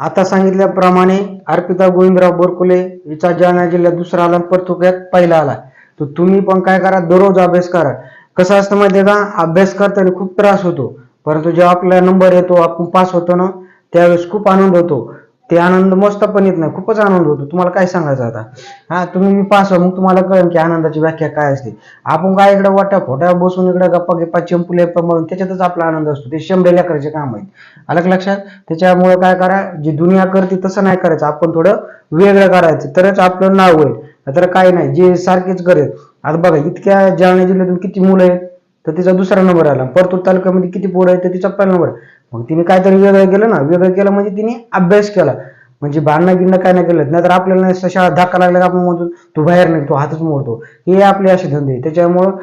आता सांगितल्याप्रमाणे अर्पिता गोविंदराव बोरकुले हिचा जालना जिल्ह्यात दुसरा आला पर परतुक्यात पहिला आला. तर तुम्ही पण काय करा दररोज अभ्यास करा. कसं असतं माहिती का अभ्यास करताना खूप त्रास होतो. परंतु जेव्हा आपला नंबर येतो आपण पास होतो ना त्यावेळेस खूप आनंद होतो. ते आनंद मस्त पण येत नाही. खूपच आनंद होतो. तुम्हाला काय सांगायचं आता? हा तुम्ही मी पास मग तुम्हाला कळेल की आनंदाची व्याख्या काय असते. आपण काय इकडे वाट्या फोट्या बसून इकडे गप्पा गप्पा चंपुले म्हणून त्याच्यातच आपला आनंद असतो. ते शंभर लेकराचे काम आहेत. अलग लक्षात? त्याच्यामुळे काय करा जी दुनिया करते तसं नाही करायचं. आपण थोडं वेगळं करायचं. तरच आपलं नाव होईल. तर काय नाही. जे सारखेच करेल. आता बघा इतक्या जालना जिल्ह्यातून किती मुलं आहेत? तर तिचा दुसरा नंबर आला. परतूर तालुक्यामध्ये किती पोरं आहेत तर तिचा पहिला नंबर. मग तिने काहीतरी वेगळं केलं ना. वेगळं केलं म्हणजे तिने अभ्यास केला. म्हणजे भांडणं गिरणं काय नाही केलं. नाहीतर आपल्याला नाही शाळा धक्का लागला का आपण म्हणतो तू बाहेर नाही तो हातच मोडतो. हे आपले असे धंदे त्याच्यामुळं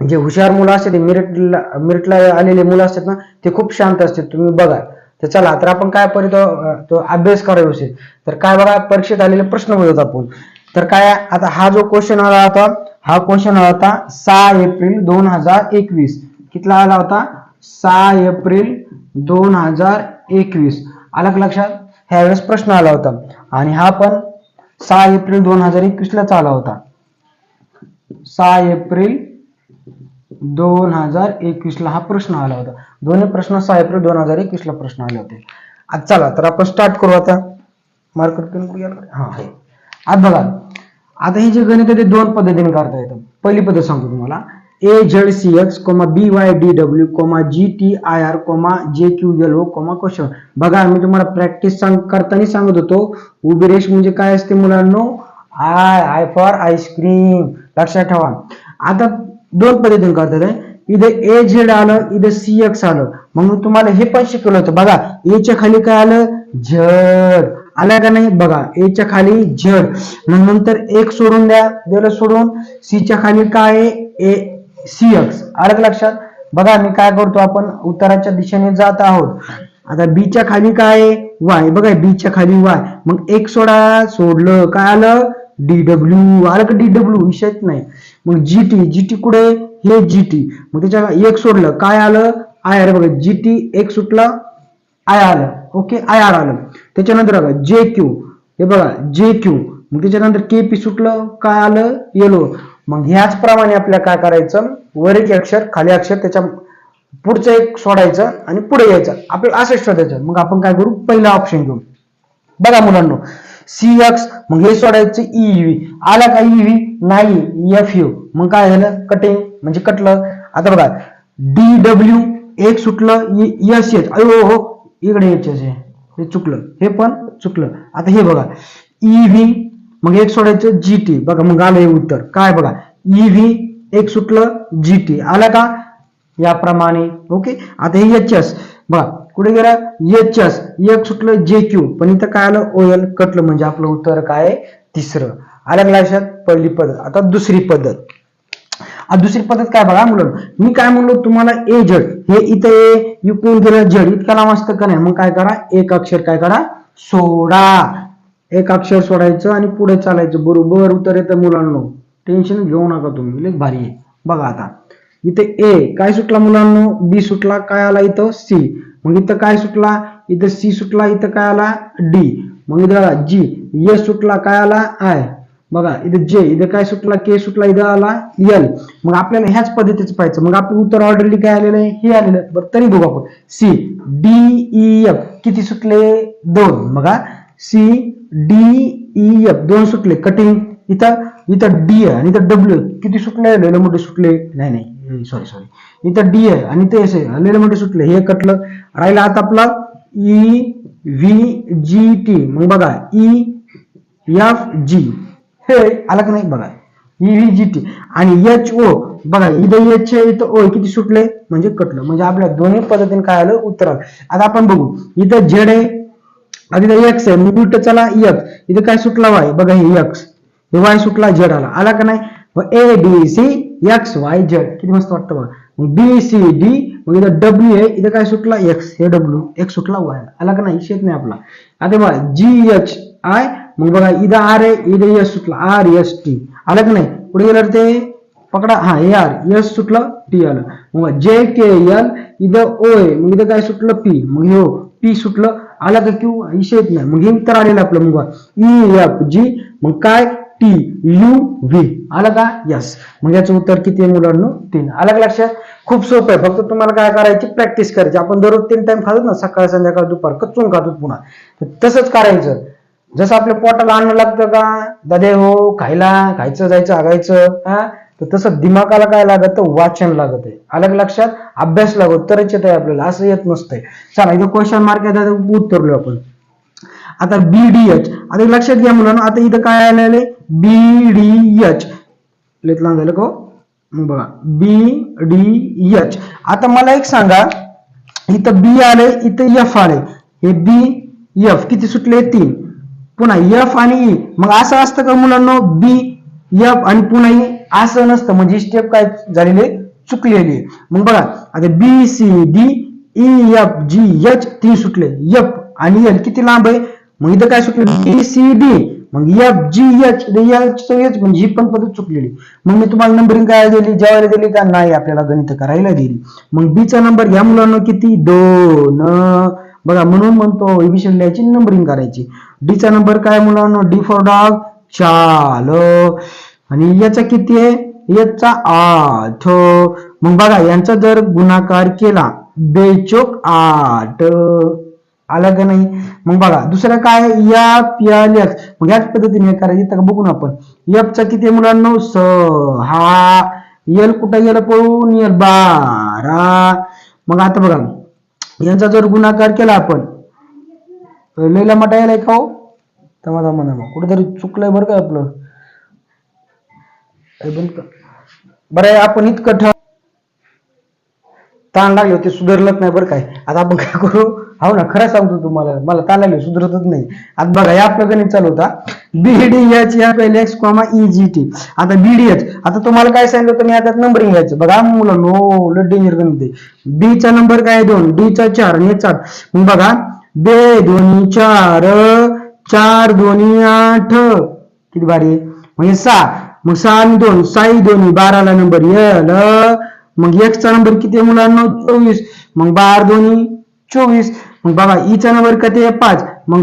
जे हुशार मुलं असतात ते मेरिटला मेरिटला आलेले मुलं असतात ना ते खूप शांत असतात. तुम्ही बघा. तर चला तर आपण काय पर्यंत तो अभ्यास करा व्यवस्थित. तर काय बघा परीक्षेत आलेले प्रश्न बघत आपण. तर काय आता हा जो क्वेश्चन आला होता हा क्वेश्चन आला होता सहा एप्रिल दोन हजार एकवीस. कितला आला होता? सहा एप्रिल दोन हजार एकवीस. आला का लक्षात? ह्यावेळेस प्रश्न आला होता. आणि हा पण सहा एप्रिल दोन हजार एकवीस लाच आला होता. सहा एप्रिल दोन हजार एकवीस ला हा प्रश्न आला होता. दोन्ही प्रश्न सहा एप्रिल दोन हजार एकवीस ला प्रश्न आले होते. आज चला तर आपण स्टार्ट करू आता. मार्कर हा आहे. आज बघा. आता हे जे गणित आहे ते दोन पद्धतीने करता येतं. पहिली पद्धत सांगतो तुम्हाला. A Z C X comma B Y D W comma G T I R comma J Q L O comma question बघा मी तुम्हाला प्रॅक्टिस सांग करताना सांगत होतो. उभी रेष म्हणजे काय असते मुलांनो? आय आय फॉर आईस्क्रीम लक्षात ठेवा. आता दोन पद्धतीने करतात आहे. इथे ए झेड आलं इथे सी एक्स आलं. मग तुम्हाला हे पण शिकवलं होतं. बघा A च्या खाली काय आलं? झड आला का नाही? बघा ए च्या खाली झड. मग नंतर एक सोडून द्या जर सोडून. सी च्या खाली काय आहे? ए सी एक्स आलं लक्षात? बघा मी काय करतो आपण? उत्तराच्या दिशेने जात आहोत. आता बी च्या खाली काय आहे? वाय बघा बी च्या खाली वाय मग एक सोडा सोडलं. काय आलं? डी डब्ल्यू आलं का डी डब्ल्यू विषयच नाही. मग जी टी जी टी कुठे हे जी टी मग त्याच्या एक सोडलं. काय आलं? आय आर बघा जी टी एक सुटला आय आलं ओके? आय आर आलं. त्याच्यानंतर बघा जे क्यू हे बघा जे क्यू मग त्याच्यानंतर के पी सुटलं काय आलं? येलो मग ह्याच प्रमाणे आपल्याला काय करायचं? वर एक अक्षर खाली अक्षर त्याच्या पुढचं एक सोडायचं आणि पुढे यायचं. आपल्याला असं शोधायचं. मग आपण काय करू? पहिला ऑप्शन घेऊ. बघा मुलांना सी एक्स मग हे सोडायचं ईव्ही आला का ईव्ही नाही. एफ यू मग काय झालं? कटिंग म्हणजे कटलं आता बघा डी डब्ल्यू एक सुटलं एस एच अयो हो इकडे एच एच आहे हे चुकलं. हे पण चुकलं. आता हे बघा. ई व्ही मग एक सोडायचं जी टी बघा मग आलं हे उत्तर. काय बघा? ई व्ही एक सुटलं जी टी आलं का? याप्रमाणे. ओके? आता हे एच एस बघा कुठे गेला? एच एस एक सुटलं जे क्यू पण इथं काय आलं? ओ एल कटलं. म्हणजे आपलं उत्तर काय? आहे? तिसरं आल्या लक्षात? पहिली पद्धत. आता दुसरी पद्धत. आता दुसरी पद्धत काय बघा मुलं. मी काय म्हणलो तुम्हाला ए जड हे इथं ए युकून गेलं जड इतका लांब असतं का नाही? मग काय करा एक अक्षर काय करा सोडा. एक अक्षर सोडायचं आणि पुढे चालायचं. बरोबर उत्तर येतं मुलांना. टेन्शन घेऊ नका तुम्ही. लय भारी आहे. बघा आता. इथे ए काय सुटला मुलांना? बी सुटला काय आला इथं? सी मग इथं काय सुटला? इथं सी सुटला इथं काय आला? डी मग इथं जी एस सुटला काय आला? आय बघा इथं जे इथं काय सुटला? के सुटला इथं आला एल मग आपल्याला ह्याच पद्धतीचं पाहिजे मग आपलं उत्तर ऑर्डरली काय आलेलं आहे? हे आलेलं आहे. बरं तरी बघू आपण. सी डी ई एफ किती सुटले? दोन. बघा सी डी ई एफ दोन सुटले. कटिंग इथं इथं डी आहे आणि इथं डब्ल्यू किती सुटले? लेलं मोठे सुटले. नाही नाही. सॉरी सॉरी इथं डी आहे आणि ते असे मोठे सुटले. हे कटलं. राहिलं आता आपला ई व्ही जी टी मग बघा ई एफ जी हे आलं का नाही? बघा. ई व्ही जी टी आणि एच ओ बघा इथं एच आहे इथं ओ किती सुटले म्हणजे कटलं. म्हणजे आपल्या दोन्ही पद्धतीने काय आलं? उत्तर आता आपण बघू. इथं झेड आहे. आणि इथं एक्स आहे. मग उलट चला एक्स इथं काय सुटला? वाय बघा हे एक्स हे वाय सुटला झेड आला. आला का नाही? A B C X Y Z किती मस्त वाटतं बघा. मग बी सी डी मग इथं डब्ल्यू आहे. इथं काय सुटला? एक्स हे डब्ल्यू एक्स सुटला वाय आला. का नाही? शेत नाही आपला. आता बघा जी एच आय मग बघा इथं आर आहे इथं एस सुटलं. R S T. आलं का नाही? पुढे गेलं ते पकडा. हा ए आर. एस सुटलं टी आलं. मग जे के एल इथं ओ आहे मग इथं काय सुटलं? पी. मग हो पी सुटलं. आलं का क्यू? इशे येत नाही. मग हे उत्तर आलेलं आपलं. मग ई एफ जी. मग काय? T U V. आलं का? यस. मग याचं उत्तर किती आहे मुलांना? तीन. आलं का लक्षात? खूप सोपं आहे. फक्त तुम्हाला काय करायची? प्रॅक्टिस करायची. आपण दररोज तीन टाइम खातो ना सकाळ संध्याकाळ दुपार. कच्चून खातो पुन्हा. तसंच करायचं. जसं आपल्या पोटाला अन्न लागतं का? दादे हो खायला खायचं जायचं आगायचं हा? तर तसं दिमागाला काय लागत? वाचन लागत आहे अलग लक्षात अभ्यास लागत. तरच येत आहे आपल्याला. असं येत नसतंय. चला इथं क्वेश्चन मार्क येतात उत्तरलो आपण. आता बी डी एच आता लक्षात घ्या मुलांना. आता इथं काय आलेलं आहे? बी डी एच लहान झालं को हो? बघा. बी डी एच आता मला एक सांगा. इथं बी आले इथं एफ आले हे बी एफ किती सुटले? तीन. पुन्हा एफ आणि ई मग असं असतं का मुलांना? बी एफ आणि पुन्हा ई असं नसतं. म्हणजे स्टेप काय झालेली आहे? चुकलेली आहे. मग बघा आता B C D E F G H तीन सुटले. एफ आणि एल किती लांब आहे? मग इथं काय सुटले? बी सी डी मग F G H H H म्हणजे ही पण पद्धत चुकलेली मग मी तुम्हाला नंबरिंग काय दिली? जेवायला दिली का नाही आपल्याला गणित करायला दिली. मग बीचा चा नंबर या मुलांना किती? दोन. बघा म्हणून म्हणतो एबिशन लिहायची नंबरिंग करायची. डीचा चा नंबर काय मुलांना? डी फॉर डॉग चाल आणि e याचा किती आहे? E याचा आठ. मग बघा यांचा जर गुणाकार केला बेचोक आठ. आला का नाही? मग बघा दुसरं काय एफ एल मग याच पद्धतीने करायचं. इथं बघू ना आपण. F किती आहे मुलांना? सहा. एल कुठं गेलं पळून एल बारा. मग आता बघा. यांचा जर गुणाकार केला आपण लैला मटा यायला का हो थांबा थांबा थांबा. कुठेतरी चुकलंय बरं का आपलं? हे बंद कर. बरं आपण इतकं ठेव. ताण लागले होते सुधारलंच नाही बरं काय. आता आपण काय करू? हो ना खरं सांगतो तुम्हाला. मला ताण लागले सुधारतच नाही. आता बघा या आपलं गणित चालू होता. बीडी एच या पहिले X comma E G T आता बीडी एच आता तुम्हाला काय सांगितलं होतं? मी आता नंबरिंग घ्यायचं. बघा मुलं नो डेंजर गणित आहे. बी चा नंबर काय आहे दोन? डी चा चार आणि याचा आठ मग बघा बे दोन्ही चार चार दोन्ही आठ. किती बारी म्हणजे सहा. मग सहा आणि दोन. साई दोन्ही. बाराला नंबर यल. मग एकचा नंबर किती आहे मुलांना? चोवीस. मग बार दोन्ही. चोवीस. मग बाबा ईचा नंबर किती आहे? पाच. मग